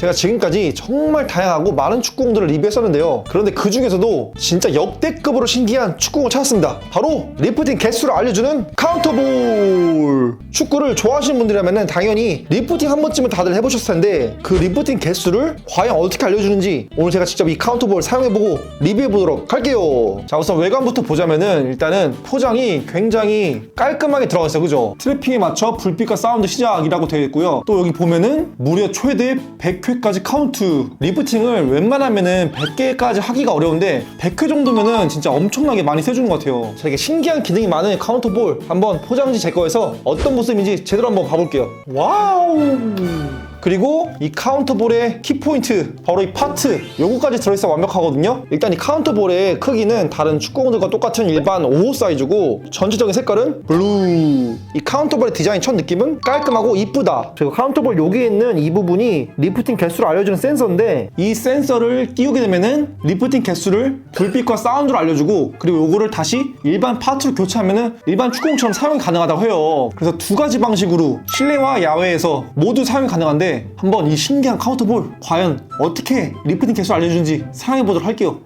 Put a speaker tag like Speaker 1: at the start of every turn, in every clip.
Speaker 1: 제가 지금까지 정말 다양하고 많은 축구공들을 리뷰했었는데요. 그런데 그 중에서도 진짜 역대급으로 신기한 축구공을 찾았습니다. 바로 리프팅 개수를 알려주는 카운터볼! 축구를 좋아하시는 분들이라면 당연히 리프팅 한 번쯤은 다들 해보셨을 텐데 그 리프팅 개수를 과연 어떻게 알려주는지 오늘 제가 직접 이 카운터볼 사용해보고 리뷰해보도록 할게요. 자, 우선 외관부터 보자면은 일단은 포장이 굉장히 깔끔하게 들어가 있어요. 그죠? 트래핑에 맞춰 불빛과 사운드 시작이라고 되어 있고요. 또 여기 보면은 무려 최대 100회 100회까지 카운트. 리프팅을 웬만하면은 100개까지 하기가 어려운데 100회 정도면은 진짜 엄청나게 많이 세주는 것 같아요. 되게 신기한 기능이 많은 카운터 볼 한번 포장지 제거해서 어떤 모습인지 제대로 한번 봐볼게요. 와우! 그리고 이 카운터볼의 키포인트 바로 이 파트 요거까지 들어있어 완벽하거든요? 일단 이 카운터볼의 크기는 다른 축구공들과 똑같은 일반 5호 사이즈고 전체적인 색깔은 블루. 이 카운터볼의 디자인 첫 느낌은 깔끔하고 이쁘다. 그리고 카운터볼 여기에 있는 이 부분이 리프팅 개수를 알려주는 센서인데 이 센서를 끼우게 되면은 리프팅 개수를 불빛과 사운드로 알려주고 그리고 요거를 다시 일반 파트로 교체하면은 일반 축구공처럼 사용이 가능하다고 해요. 그래서 두 가지 방식으로 실내와 야외에서 모두 사용이 가능한데 한번 이 신기한 카운터볼 과연 어떻게 리프팅 개수 알려주는지 사용해 보도록 할게요.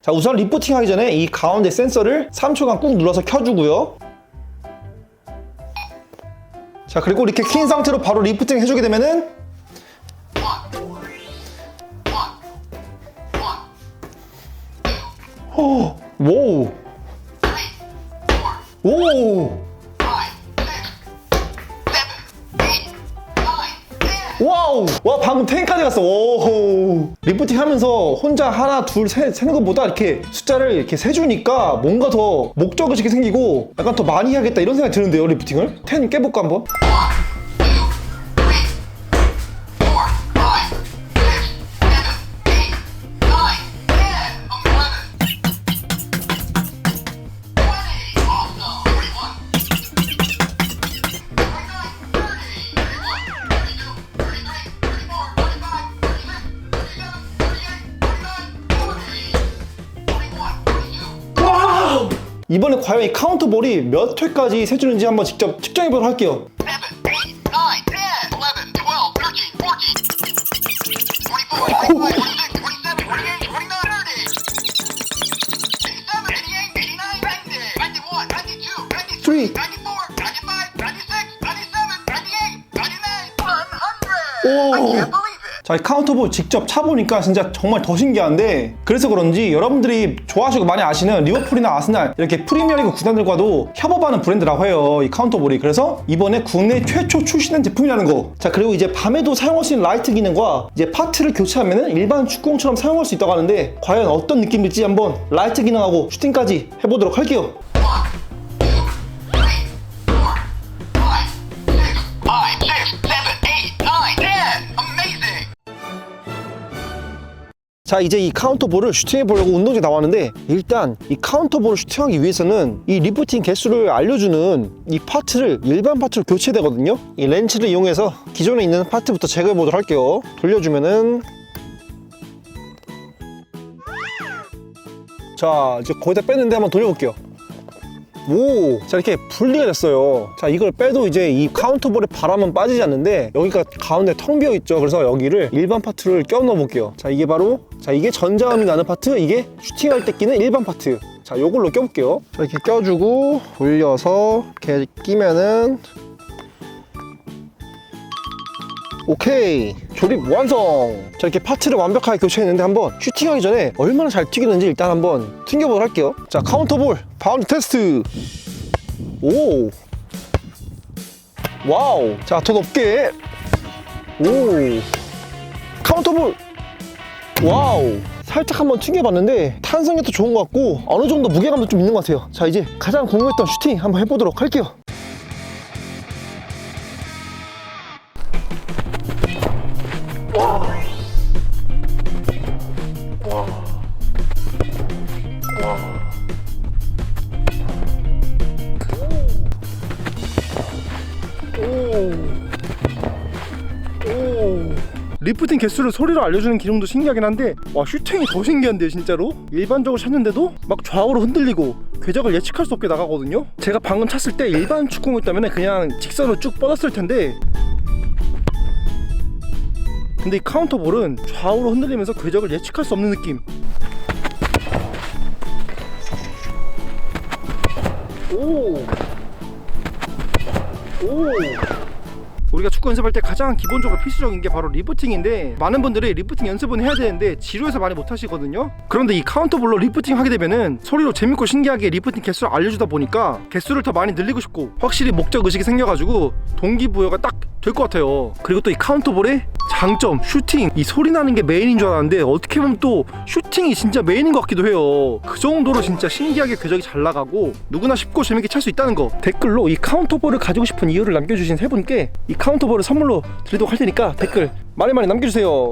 Speaker 1: 자 우선 리프팅 하기 전에 이 가운데 센서를 3초간 꾹 눌러서 켜주고요. 자 그리고 이렇게 킨 상태로 바로 리프팅 해주게 되면은 오, 오, 오. 와우! 와 방금 10까지 갔어. 오. 리프팅 하면서 혼자 하나 둘 셋, 세는 것보다 이렇게 숫자를 이렇게 세주니까 뭔가 더 목적의식이 생기고 약간 더 많이 해야겠다 이런 생각이 드는데요 리프팅을 10 깨볼까 한번? 이번에 과연 이 카운터볼이 몇 회까지 세주는지 한번 직접 측정해 보도록 할게요.
Speaker 2: 오.
Speaker 1: 자, 이 카운터볼 직접 차보니까 진짜 정말 더 신기한데 그래서 그런지 여러분들이 좋아하시고 많이 아시는 리버풀이나 아스날 이렇게 프리미어리그 구단들과도 협업하는 브랜드라고 해요. 이 카운터볼이. 그래서 이번에 국내 최초 출시된 제품이라는 거. 자, 그리고 이제 밤에도 사용할 수 있는 라이트 기능과 이제 파트를 교체하면 일반 축구공처럼 사용할 수 있다고 하는데 과연 어떤 느낌일지 한번 라이트 기능하고 슈팅까지 해보도록 할게요. 자 이제 이 카운터볼을 슈팅해 보려고 운동장에 나왔는데 일단 이 카운터볼을 슈팅하기 위해서는 이 리프팅 개수를 알려주는 이 파트를 일반 파트로 교체해야 되거든요. 이 렌치를 이용해서 기존에 있는 파트부터 제거해 보도록 할게요. 돌려주면은 자 이제 거의 다 뺐는데 한번 돌려볼게요 오, 자 이렇게 분리가 됐어요. 자 이걸 빼도 이제 이 카운터볼에 바람은 빠지지 않는데 여기가 가운데 텅 비어 있죠. 그래서 여기를 일반 파트를 껴 넣어 볼게요. 자 이게 바로 자 이게 전자음이 나는 파트, 이게 슈팅할 때 끼는 일반 파트. 자 요걸로 껴볼게요. 자 이렇게 껴주고 돌려서 이렇게 끼면은 오케이. 조립 완성. 자 이렇게 파트를 완벽하게 교체했는데 한번 슈팅하기 전에 얼마나 잘 튀기는지 일단 한번 튕겨보도록 할게요. 자 카운터볼. 바운드 테스트. 오. 와우. 자 더 높게. 오. 카운터볼. 와우. 살짝 한번 튕겨봤는데 탄성력도 좋은 것 같고 어느 정도 무게감도 좀 있는 것 같아요. 자 이제 가장 궁금했던 슈팅 한번 해보도록 할게요 리프팅 개수를 소리로 알려주는 기능도 신기하긴 한데 와 슈팅이 더 신기한데요 진짜로 일반적으로 찼는데도 막 좌우로 흔들리고 궤적을 예측할 수 없게 나가거든요 제가 방금 찼을 때 일반 축구공이었다면 그냥 직선으로 쭉 뻗었을 텐데 근데 이 카운터볼은 좌우로 흔들리면서 궤적을 예측할 수 없는 느낌 오! 오! 우리가 축구 연습할 때 가장 기본적으로 필수적인 게 바로 리프팅인데 많은 분들이 리프팅 연습은 해야 되는데 지루해서 많이 못 하시거든요. 그런데 이 카운터볼로 리프팅 하게 되면은 소리로 재밌고 신기하게 리프팅 개수를 알려주다 보니까 개수를 더 많이 늘리고 싶고 확실히 목적 의식이 생겨가지고 동기부여가 딱 될 것 같아요. 그리고 또 이 카운터볼의 장점 슈팅. 이 소리 나는 게 메인인 줄 알았는데 어떻게 보면 또 슈팅이 진짜 메인인 것 같기도 해요. 그 정도로 진짜 신기하게 궤적이 잘 나가고 누구나 쉽고 재밌게 찰 수 있다는 거. 댓글로 이 카운터볼을 가지고 싶은 이유를 남겨주신 세 분께 이 카운터볼을 선물로 드리도록 할 테니까 댓글 많이 많이 남겨주세요